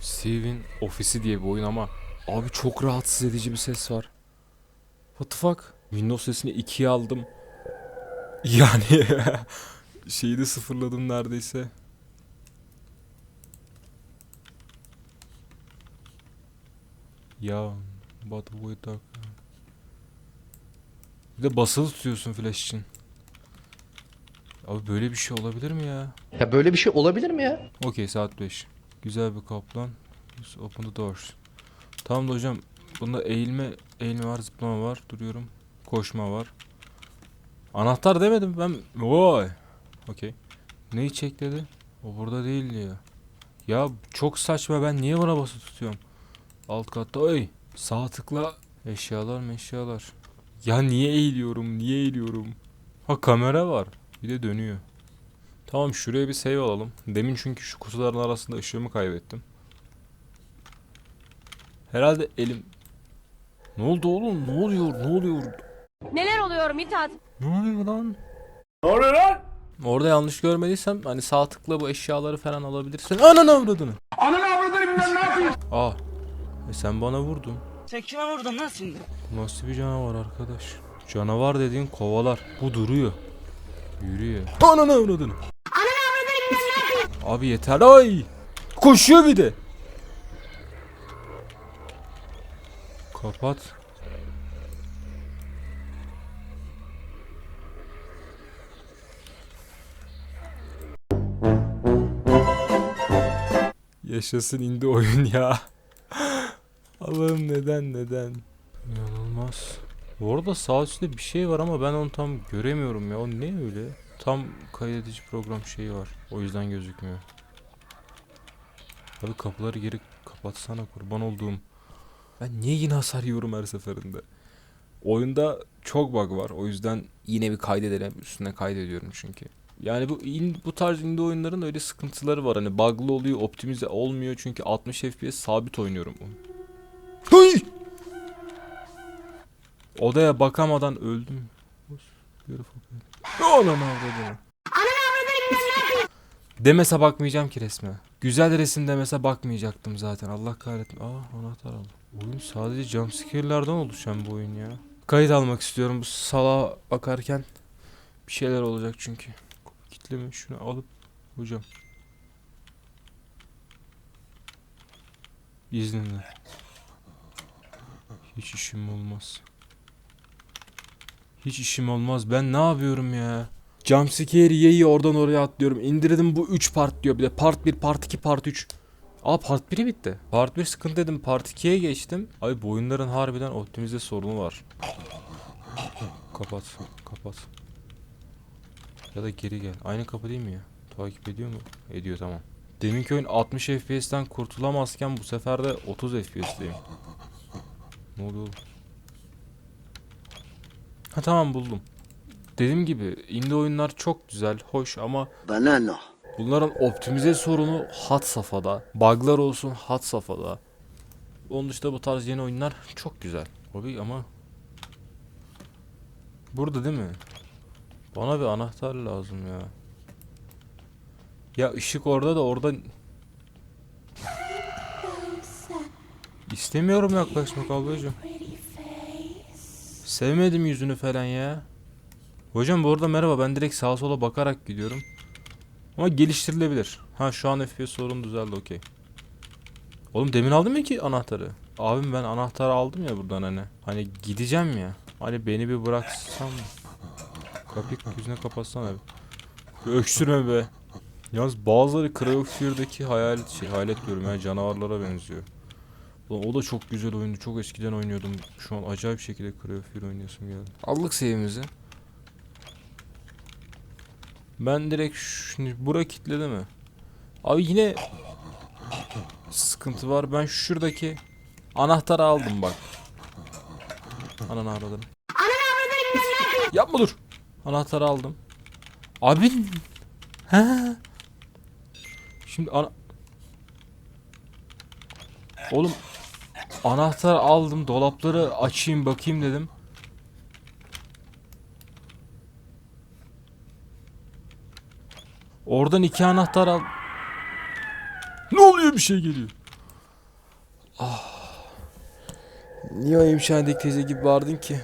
Steve'in ofisi diye bir oyun ama abi çok rahatsız edici bir ses var. What the fuck? Windows sesini 2'ye aldım. Yani şeyi de sıfırladım neredeyse. Ya but wait dark. Bir de basılı tutuyorsun flash için. Abi böyle bir şey olabilir mi ya? Ya böyle bir şey olabilir mi ya? Okey saat 5. Güzel bir kaplan. Open the doors. Tamam da hocam. Bunda eğilme, eğilme var, zıplama var. Duruyorum. Koşma var. Anahtar demedim ben. Vay. Okey. Neyi çek dedi? O burada değil diyor. Ya çok saçma ben niye buna basılı tutuyorum? Alt katta oy. Sağ tıkla. Eşyalar meşyalar. Ya niye eğiliyorum? Niye eğiliyorum? Ha kamera var. Bir de dönüyor. Tamam şuraya bir save alalım. Demin çünkü şu kutuların arasında ışığımı kaybettim. Herhalde elim... Ne oldu oğlum? Ne oluyor? Ne oluyor? Neler oluyor Mithat? Ne oluyor lan? Ne oluyor lan? Orada yanlış görmediysem hani sağ tıkla bu eşyaları falan alabilirsin. Ananı avradını. Ananı avradını bilmem ne yapayım. Aa. E sen bana vurdun. Sen kime vurdun lan şimdi? Nasıl bir canavar arkadaş? Canavar dediğin kovalar. Bu duruyor. Yürüyor. Ananı avradını. Abi yeter ay. Koşuyor bir de. Kapat. Yaşasın indi oyun ya. Allah'ım neden neden? İnanılmaz. Bu arada sağ üstte bir şey var ama ben onu tam göremiyorum ya. O ne öyle? Tam kaydedici program şeyi var. O yüzden gözükmüyor. Abi kapıları geri kapatsana kurban olduğum. Ben niye yine hasar yiyorum her seferinde? Oyunda çok bug var. O yüzden yine bir kaydedelim. Üstüne kaydediyorum çünkü. Yani bu bu tarz indie oyunların öyle sıkıntıları var. Hani bug'lı oluyor, optimize olmuyor çünkü 60 FPS sabit oynuyorum. Hıy! Odaya bakamadan öldüm. Beautiful. Anam avradım. Demese bakmayacağım ki resme. Güzel resim demese bakmayacaktım zaten. Allah kahretsin. Aa anahtar aldım. Oyun sadece jumpscare'lardan oluşan bu oyun ya. Kayıt almak istiyorum bu sala bakarken. Bir şeyler olacak çünkü. Kitleme şunu alıp hocam. İzninle. Hiç işim olmaz. Hiç işim olmaz. Ben ne yapıyorum ya? Jumpscare yeyi oradan oraya atlıyorum. İndirdim bu 3 part diyor. Bir de part 1, part 2, part 3. Aa part 1'i bitti. Part 1 sıkıntı dedim. Part 2'ye geçtim. Ay bu oyunların harbiden optimize sorunu var. Kapat. Kapat. Ya da geri gel. Aynı kapı değil mi ya? Takip ediyor mu? Ediyor tamam. Deminki oyun 60 FPS'ten kurtulamazken bu sefer de 30 FPS'teyim. Ne oluyor oğlum? Ha tamam buldum. Dediğim gibi indie oyunlar çok güzel, hoş ama Banana. bunların optimize sorunu hat safhada. Bug'lar olsun hat safhada. Onun dışında bu tarz yeni oyunlar çok güzel. Abi ama Burada değil mi? Bana bir anahtar lazım ya. Ya ışık orada da orada İstemiyorum yaklaşmak ablacığım. Sevmedim yüzünü falan ya. Hocam bu arada merhaba ben direkt sağa sola bakarak gidiyorum. Ama geliştirilebilir. Ha şu an FPS sorun düzeldi okey. Oğlum demin aldım ya ki anahtarı. Abim ben anahtarı aldım ya buradan hani. Hani gideceğim ya. Hani beni bir bıraksam mı? Kapıyı yüzüne kapatsana bir. Bir öksürme be. Yalnız bazıları Cry of Fear'daki hayalet şey, hayalet diyorum ya canavarlara benziyor. Ulan o da çok güzel oyundu. Çok eskiden oynuyordum. Şu an acayip şekilde Cry oynayasım geldi. Aldık save'imizi. Ben direkt şimdi bura kilitledi mi? Abi yine sıkıntı var. Ben şuradaki anahtarı aldım bak. Ananı aradım. Yapma dur. Anahtarı aldım. Abi. He. Şimdi ana... Oğlum anahtar aldım. Dolapları açayım bakayım dedim. Oradan iki anahtar al. Ne oluyor bir şey geliyor. Ah. Niye o imşanedeki teyze gibi bağırdın ki?